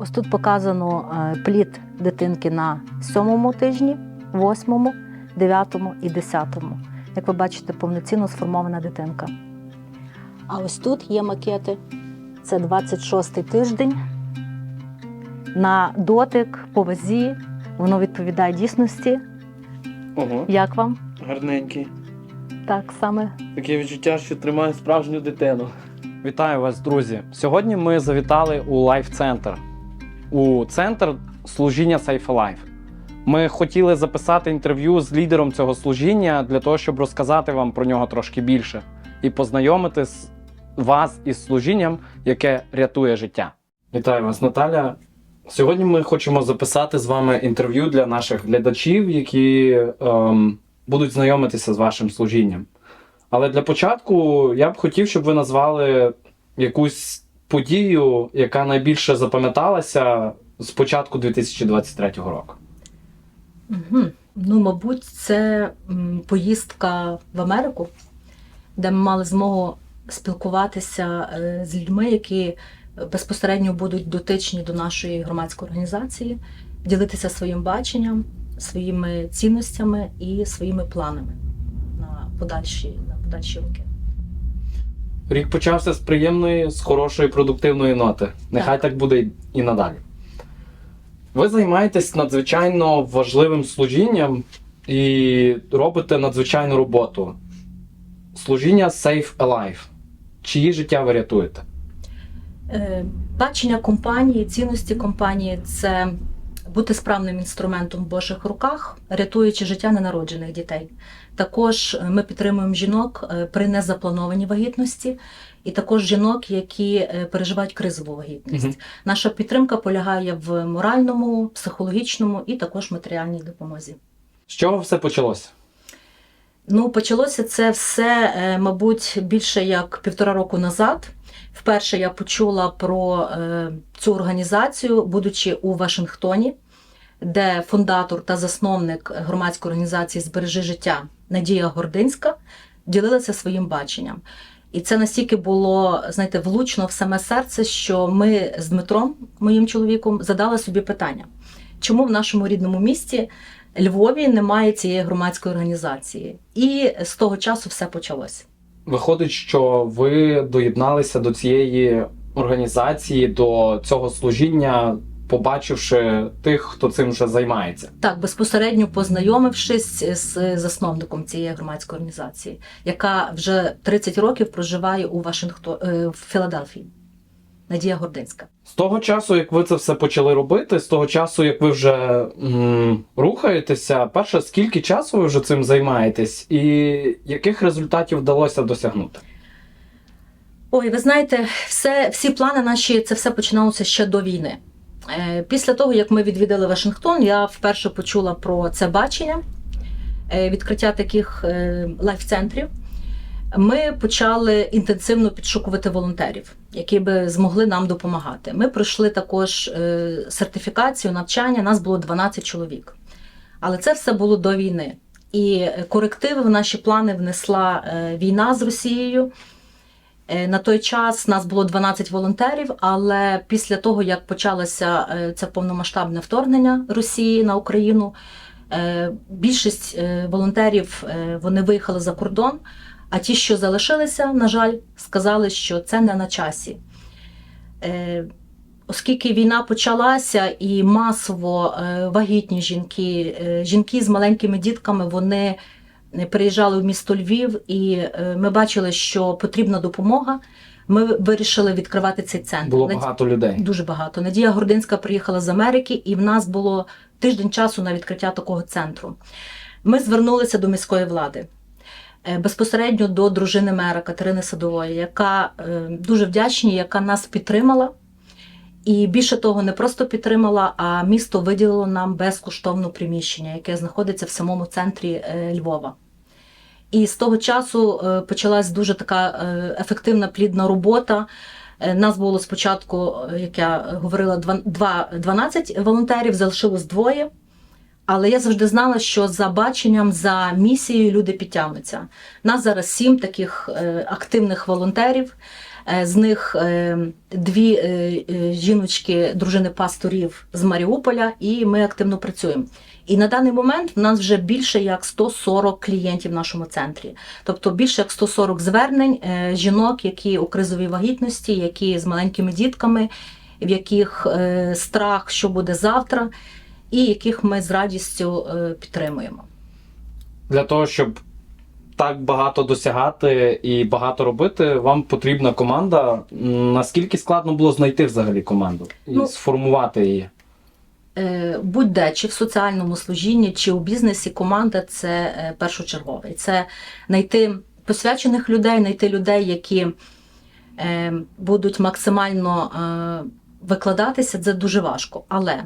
Ось тут показано е, плід дитинки на сьомому тижні, восьмому, дев'ятому і десятому. Як ви бачите, повноцінно сформована дитинка. А ось тут є макети. Це 26-й тиждень. На дотик, по вазі, воно відповідає дійсності. Ого, Як вам? гарненький. Так саме Таке відчуття, що тримаю справжню дитину. Вітаю вас, друзі! Сьогодні ми завітали у Center. У центр служіння Safe Alive. Ми хотіли записати інтерв'ю з лідером цього служіння для того, щоб розказати вам про нього трошки більше і познайомити вас із служінням, яке рятує життя. Вітаю вас, Наталя. Сьогодні ми хочемо записати з вами інтерв'ю для наших глядачів, які ем, будуть знайомитися з вашим служінням. Але для початку я б хотів, щоб ви назвали якусь подію, яка найбільше запам'яталася з початку 2023 року. Угу. Ну, мабуть, це поїздка в Америку, де ми мали змогу спілкуватися е, з людьми, які безпосередньо будуть дотичні до нашої громадської організації, ділитися своїм баченням, своїми цінностями і своїми планами на подальші, на подальші роки. Рік почався з приємної, з хорошої, продуктивної ноти. Нехай так, буде і надалі. Ви займаєтесь надзвичайно важливим служінням і робите надзвичайну роботу. Служіння Safe Alive. Чиї життя ви рятуєте? Е, Бачення компанії, цінності компанії це бути справним інструментом в Божих руках, рятуючи життя ненароджених дітей. Також е, ми підтримуємо жінок е, при незапланованій вагітності, і також жінок, які е, переживають кризову вагітність. Мгм. Наша підтримка полягає в моральному, психологічному і також матеріальній допомозі. З чого все почалося? Ну, почалося це все, мабуть, більше як півтора року назад. Вперше я почула про е, цю організацію, будучи у Вашингтоні, де фундатор та засновник громадської організації Збережи життя Надія Гординська ділилася своїм баченням. І це настільки було, знаєте, влучно в саме серце, що ми з Дмитром, моїм чоловіком, задали собі питання, чому в нашому рідному місті Львові немає цієї громадської організації. І з того часу все почалося. Виходить, що ви доєдналися до цієї організації, до цього служіння, побачивши тих, хто цим вже займається. Так, безпосередньо познайомившись з засновником цієї громадської організації, яка вже 30 років проживає у Вашингтон е, в Філадельфії. Надія Гординська. З того часу, як ви це все почали робити, з того часу, як ви вже м, рухаєтеся, перше, скільки часу ви вже цим займаєтесь, і яких результатів вдалося досягнути? Ой, ви знаєте, все, всі плани наші, це все починалося ще до війни. Е, Після того, як ми відвідали Вашингтон, я вперше почула про це бачення, е, відкриття таких е, лайф-центрів. Ми почали інтенсивно підшукувати волонтерів, які би змогли нам допомагати. Ми пройшли також е, сертифікацію, навчання, нас було 12 чоловік. Але це все було до війни. І корективи в наші плани внесла е, війна з Росією. Е, На той час нас було 12 волонтерів, але після того, як почалося це повномасштабне вторгнення Росії на Україну, більшість волонтерів вони виїхали за кордон. А ті, що залишилися, на жаль, сказали, що це не на часі. Е, Оскільки війна почалася і масово е, вагітні жінки, е, жінки з маленькими дітками, вони е, приїжджали в місто Львів, і е, ми бачили, що потрібна допомога. Ми вирішили відкривати цей центр. Було багато людей. Дуже багато. Надія Гординська приїхала з Америки, і в нас було тиждень часу на відкриття такого центру. Ми звернулися до міської влади. Е, Безпосередньо до дружини мера Катерини Садової, яка е, дуже вдячні, яка нас підтримала. І більше того, не просто підтримала, а місто виділило нам безкоштовне приміщення, яке знаходиться в самому центрі е, Львова. І з того часу почалась дуже така ефективна плідна робота. Нас було спочатку, як я говорила, два- два- 12 волонтерів, залишилось двоє. Але я завжди знала, що за баченням, за місією люди підтягнуться. Нас зараз сім таких е, активних волонтерів. Е, З них е, дві жіночки, дружини пасторів з Маріуполя, і ми активно працюємо. І на даний момент в нас вже більше як 140 клієнтів в нашому центрі. Тобто більше як 140 звернень жінок, які у кризовій вагітності, які з маленькими дітками, в яких страх, що буде завтра, і яких ми з радістю е, підтримуємо. Для того, щоб так багато досягати і багато робити, вам потрібна команда. Наскільки складно було знайти взагалі команду і Ну, сформувати її? Е, Будь-де, чи в соціальному служінні, чи у бізнесі, команда це е, першочергове. Це знайти посвячених людей, знайти людей, які будуть максимально викладатися, це дуже важко. Але,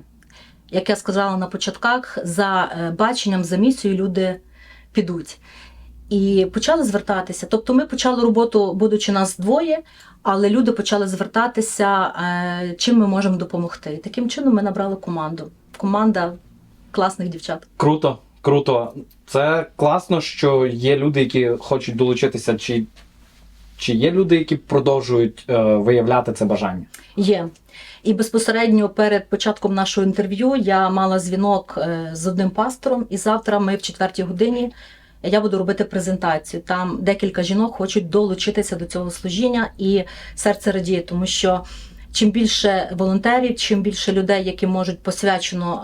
як я сказала на початках, за е, баченням, за місією люди підуть. І почали звертатися. Тобто ми почали роботу, будучи нас двоє, але люди почали звертатися, е, чим ми можемо допомогти. Таким чином ми набрали команду. Команда класних дівчат. Круто, круто. Це класно, що є люди, які хочуть долучитися. Чи, чи є люди, які продовжують е, виявляти це бажання? Є. І безпосередньо перед початком нашого інтерв'ю я мала дзвінок е, з одним пастором, і завтра ми в четвертій годині я буду робити презентацію. Там декілька жінок хочуть долучитися до цього служіння, і серце радіє, тому що чим більше волонтерів, чим більше людей, які можуть посвячено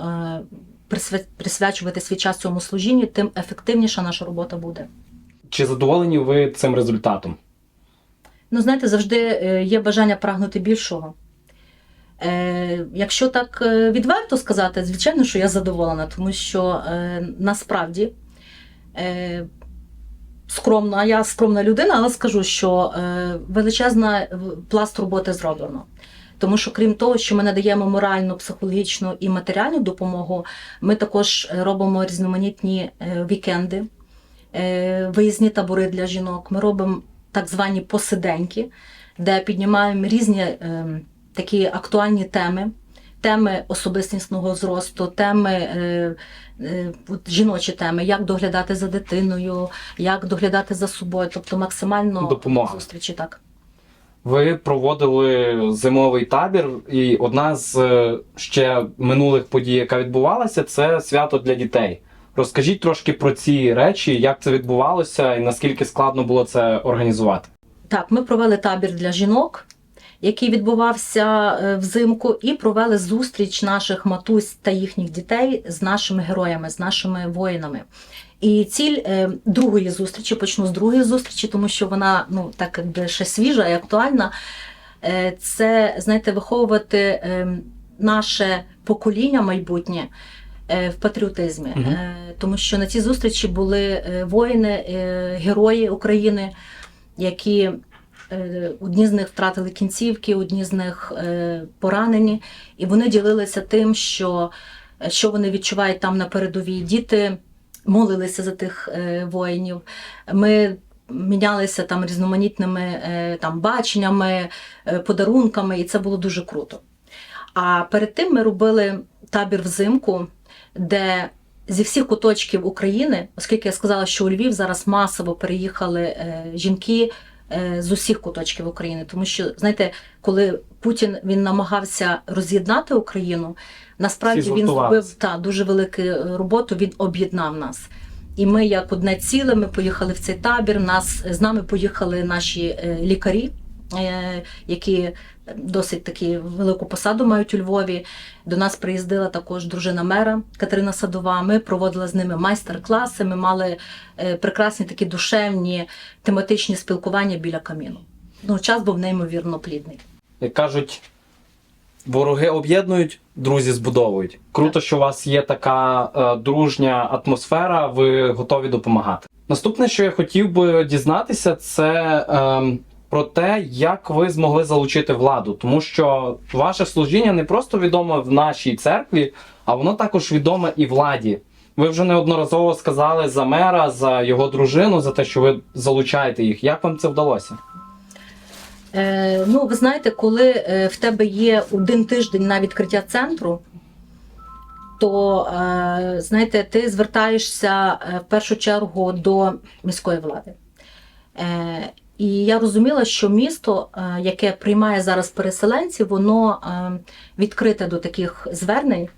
е, присвячувати свій час цьому служінню, тим ефективніша наша робота буде. Чи задоволені ви цим результатом? Ну, знаєте, завжди е, є бажання прагнути більшого. Е, якщо так е, відверто сказати, звичайно, що я задоволена, тому що е, насправді е, скромна, я скромна людина, але скажу, що е, величезна пласт роботи зроблено. Тому що, крім того, що ми надаємо моральну, психологічну і матеріальну допомогу, ми також е, робимо різноманітні е, вікенди, е, виїзні табори для жінок. Ми робимо так звані посиденьки, де піднімаємо різні е, такі актуальні теми, теми особистісного зросту, теми. Е, е, жіночі теми, як доглядати за дитиною, як доглядати за собою, тобто максимально Допомога. зустрічі так. Ви проводили зимовий табір, і одна з е, ще минулих подій, яка відбувалася, це свято для дітей. Розкажіть трошки про ці речі, як це відбувалося і наскільки складно було це організувати. Так, ми провели табір для жінок, який відбувався е, взимку, і провели зустріч наших матусь та їхніх дітей з нашими героями, з нашими воїнами. І ціль е, другої зустрічі, почну з другої зустрічі, тому що вона ну так якби ще свіжа і актуальна. е, Це знаєте, виховувати е, наше покоління майбутнє в патріотизмі. Е, тому що на цій зустрічі були е, воїни, е, герої України, які е, одні з них втратили кінцівки, одні з них е, поранені, і вони ділилися тим, що, е, що вони відчувають там на передовій. Діти молилися за тих е, воїнів. Ми мінялися там різноманітними е, там, баченнями, е, подарунками, і це було дуже круто. А перед тим ми робили табір взимку, де зі всіх куточків України, оскільки я сказала, що у Львів зараз масово переїхали е, жінки е, з усіх куточків України, тому що знаєте, коли Путін він намагався роз'єднати Україну, насправді він зробив та дуже велику роботу. Він об'єднав нас. І ми, як одне ціле, ми поїхали в цей табір. Нас з нами поїхали наші е, лікарі, які досить таки велику посаду мають у Львові. До нас приїздила також дружина мера Катерина Садова. Ми проводили з ними майстер-класи. Ми мали е, прекрасні такі душевні тематичні спілкування біля каміну. Ну, час був неймовірно плідний. Як кажуть, вороги об'єднують, друзі збудовують. Круто, що у вас є така е, дружня атмосфера, ви готові допомагати. Наступне, що я хотів би дізнатися, це е, про те, як ви змогли залучити владу, тому що ваше служіння не просто відоме в нашій церкві, а воно також відоме і владі. Ви вже неодноразово сказали за мера, за його дружину, за те, що ви залучаєте їх. Як вам це вдалося? Е, ну, ви знаєте, коли е, в тебе є один тиждень на відкриття центру, то е, знаєте, ти звертаєшся е, в першу чергу до міської влади. Е, І я розуміла, що місто, е, яке приймає зараз переселенців, воно е, відкрите до таких звернень.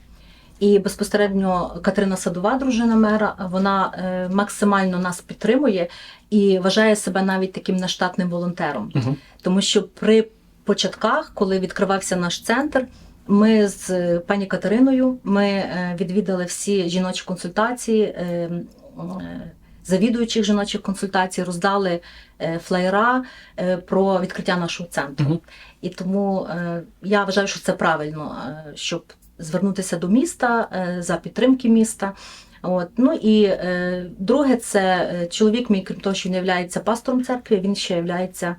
І безпосередньо Катерина Садова, дружина мера, вона е, максимально нас підтримує і вважає себе навіть таким нештатним волонтером. Угу. Тому що при початках, коли відкривався наш центр, ми з пані Катериною ми відвідали всі жіночі консультації, завідуючих жіночих консультацій, роздали е, флеєра е, про відкриття нашого центру. Мгм. І тому е, я вважаю, що це правильно, щоб звернутися до міста за підтримки міста. От. Ну і е, друге, це чоловік мій, крім того, що він є пастором церкви, він ще є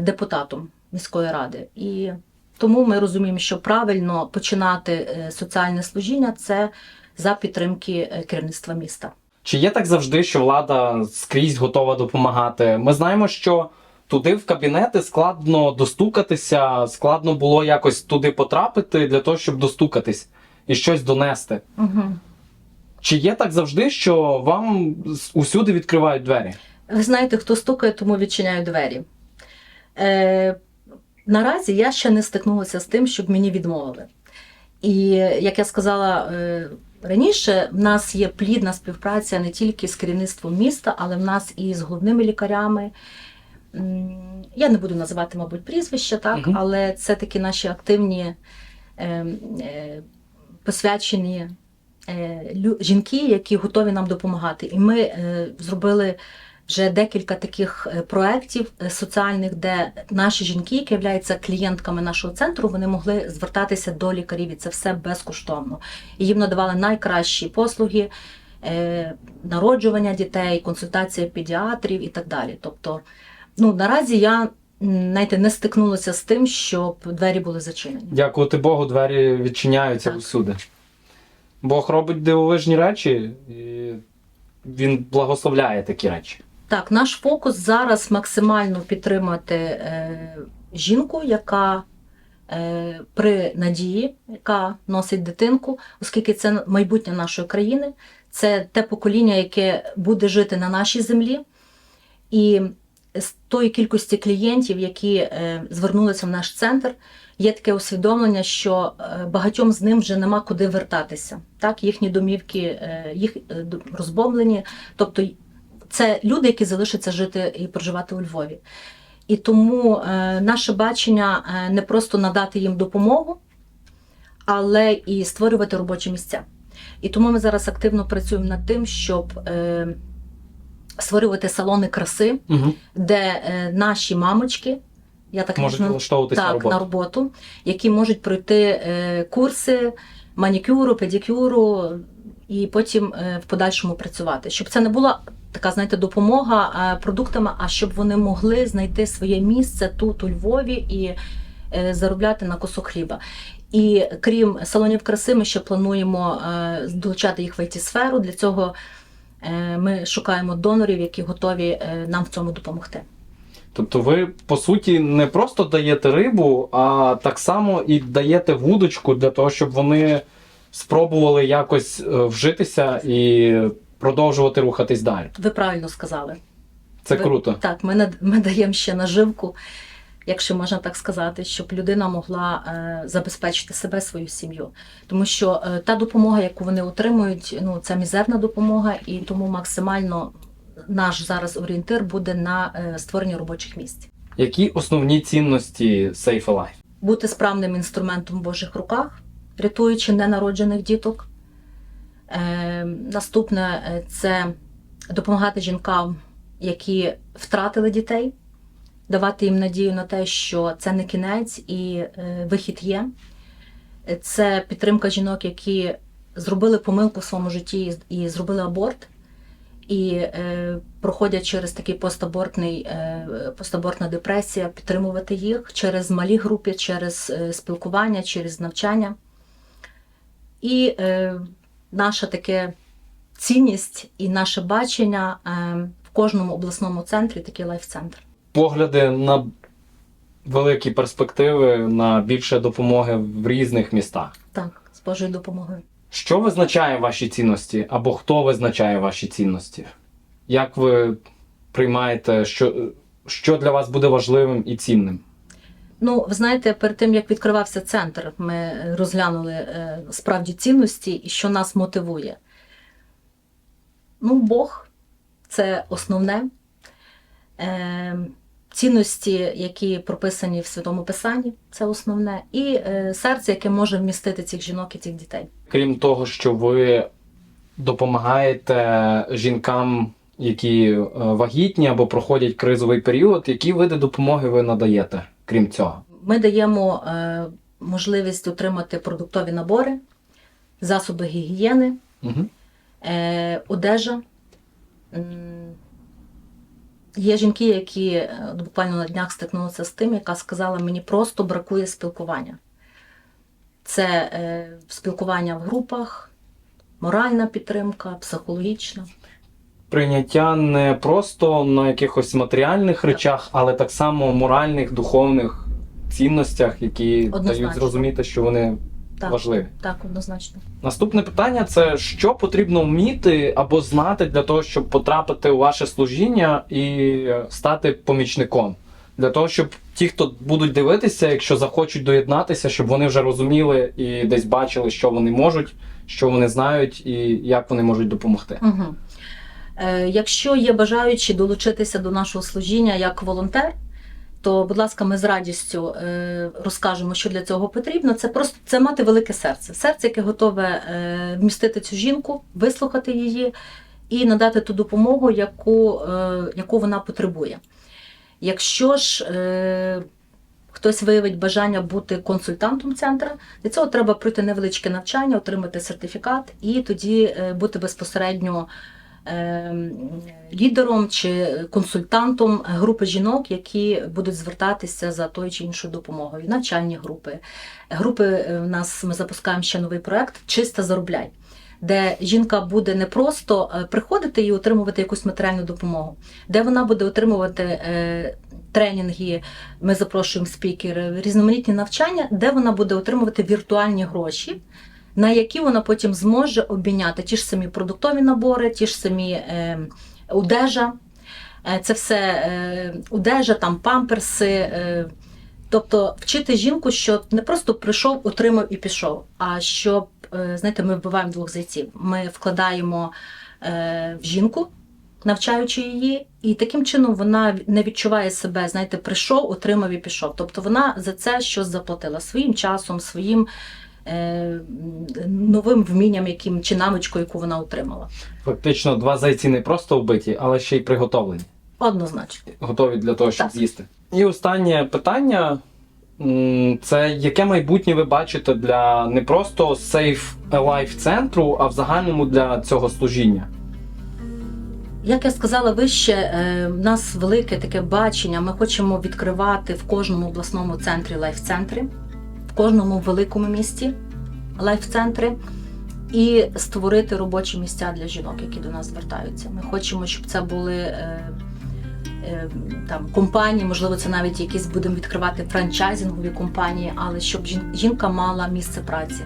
депутатом міської ради. І тому ми розуміємо, що правильно починати соціальне служіння це за підтримки керівництва міста. Чи є так завжди, що влада скрізь готова допомагати? Ми знаємо, що туди в кабінети складно достукатися, складно було якось туди потрапити для того, щоб достукатись і щось донести. Угу. Чи є так завжди, що вам усюди відкривають двері? Ви знаєте, хто стукає, тому відчиняю двері. Е, наразі я ще не стикнулася з тим, щоб мені відмовили. І як я сказала е, раніше, в нас є плідна співпраця не тільки з керівництвом міста, але в нас і з головними лікарями. Я не буду називати, мабуть, прізвища, так, угу. але це такі наші активні, е, е, посвячені е, лю- жінки, які готові нам допомагати. І ми е, зробили вже декілька таких е, проєктів е, соціальних, де наші жінки, які являються клієнтками нашого центру, вони могли звертатися до лікарів, і це все безкоштовно. І їм надавали найкращі послуги. е, Народжування дітей, консультація педіатрів і так далі. Тобто, ну наразі я знаєте, не стикнулася з тим, щоб двері були зачинені. Дякувати Богу, двері відчиняються Так. усюди. Бог робить дивовижні речі, і він благословляє такі речі. Так, наш фокус зараз максимально підтримати е, жінку, яка е, при надії, яка носить дитинку, оскільки це майбутнє нашої країни, це те покоління, яке буде жити на нашій землі. І з тої кількості клієнтів, які е, звернулися в наш центр, є таке усвідомлення, що багатьом з ним вже нема куди вертатися. Так, їхні домівки, їх розбомблені. Тобто це люди, які залишаться жити і проживати у Львові. І тому е, наше бачення е, не просто надати їм допомогу, але і створювати робочі місця. І тому ми зараз активно працюємо над тим, щоб е, створювати салони краси, Угу. де наші мамочки, я так Можуть можу влаштовуватись так, на роботу. на роботу, які можуть пройти е, курси манікюру, педикюру і потім е, в подальшому працювати. Щоб це не була така, знаєте, допомога е, продуктами, а щоб вони могли знайти своє місце тут, у Львові, і е, заробляти на кусок хліба. І крім салонів краси, ми ще плануємо долучати їх в it сферу Для цього ми шукаємо донорів, які готові нам в цьому допомогти. Тобто ви, по суті, не просто даєте рибу, а так само і даєте вудочку для того, щоб вони спробували якось е, вжитися і продовжувати рухатись далі. Ви правильно сказали. Це Ви- круто. Так, ми, над- ми даємо ще наживку, якщо можна так сказати, щоб людина могла е, забезпечити себе, свою сім'ю. Тому що е, та допомога, яку вони отримують, ну це мізерна допомога, і тому максимально наш зараз орієнтир буде на е, створення робочих місць. Які основні цінності Safe Alive? Бути справним інструментом в Божих руках, рятуючи ненароджених діток. Е, наступне е, це допомагати жінкам, які втратили дітей, давати їм надію на те, що це не кінець і е, вихід є. Це підтримка жінок, які зробили помилку в своєму житті і зробили аборт. І е, проходять через такий постабортний, е, постабортна депресія, підтримувати їх через малі групи, через е, спілкування, через навчання. І е, наша таке цінність і наше бачення е, в кожному обласному центрі такий лайф-центр. Погляди на великі перспективи, на більше допомоги в різних містах. Так, з Божою допомогою. Що визначає ваші цінності? Або хто визначає ваші цінності? Як ви приймаєте, що що для вас буде важливим і цінним? Ну, ви знаєте, перед тим як відкривався центр, ми розглянули е, справді цінності і що нас мотивує. Ну, Бог це основне. Е, цінності, які прописані в Святому Писанні, це основне. І е, серце, яке може вмістити цих жінок і цих дітей. Крім того, що ви допомагаєте жінкам, які е, вагітні або проходять кризовий період, які види допомоги ви надаєте, крім цього? Ми даємо е, можливість отримати продуктові набори, засоби гігієни, Угу. одежа. Є жінки, які е, буквально на днях стикнулися з тим, яка сказала, мені просто бракує спілкування. Це спілкування в групах, моральна підтримка, психологічна. Прийняття не просто на якихось матеріальних речах, але так само моральних, духовних цінностях, які Однозначно. дають зрозуміти, що вони Так, важливі. так, однозначно. Наступне питання це що потрібно вміти або знати для того, щоб потрапити у ваше служіння і стати помічником. Для того, щоб ті, хто будуть дивитися, якщо захочуть доєднатися, щоб вони вже розуміли і десь бачили, що вони можуть, що вони знають і як вони можуть допомогти. Угу. Е, якщо є бажаючі долучитися до нашого служіння як волонтер, то, будь ласка, ми з радістю е, розкажемо, що для цього потрібно. Це просто це мати велике серце. Серце, яке готове е, вмістити цю жінку, вислухати її і надати ту допомогу, яку, яку вона потребує. Якщо ж хтось виявить бажання бути консультантом центру, для цього треба пройти невеличке навчання, отримати сертифікат і тоді бути безпосередньо лідером чи консультантом групи жінок, які будуть звертатися за тою чи іншою допомогою. Навчальні групи. Групи е, в нас ми запускаємо ще новий проект Чиста заробляй. Де жінка буде не просто е, приходити і отримувати якусь матеріальну допомогу, де вона буде отримувати е, тренінги, ми запрошуємо спікери, різноманітні навчання, де вона буде отримувати віртуальні гроші, на які вона потім зможе обміняти ті ж самі продуктові набори, ті ж самі е, одежа. Е, Це все е, одежа, там памперси. Е, тобто вчити жінку, що не просто прийшов, отримав і пішов, а щоб, е, знаєте, ми вбиваємо двох зайців. Ми вкладаємо е, в жінку, навчаючи її, і таким чином вона не відчуває себе, знаєте, прийшов, отримав і пішов. Тобто вона за це щось заплатила своїм часом, своїм новим вмінням, яким чи навичкою, яку вона отримала. Фактично, два зайці не просто вбиті, але ще й приготовлені. Однозначно. готові для того, щоб Так. з'їсти. І останнє питання: це яке майбутнє ви бачите для не просто Safe Life центру, а в загальному для цього служіння? Як я сказала вище, е, в нас велике таке бачення. Ми хочемо відкривати в кожному обласному центрі лайф-центри, кожному великому місті лайф-центри і створити робочі місця для жінок, які до нас звертаються. Ми хочемо, щоб це були е, е, там компанії, можливо, це навіть якісь будемо відкривати франчайзингові компанії, але щоб жінка мала місце праці.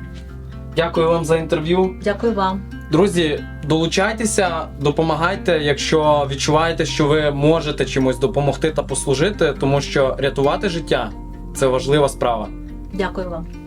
Дякую вам за інтерв'ю. Дякую вам. Друзі, долучайтеся, допомагайте, якщо відчуваєте, що ви можете чимось допомогти та послужити, тому що рятувати життя це важлива справа. Дякую вам.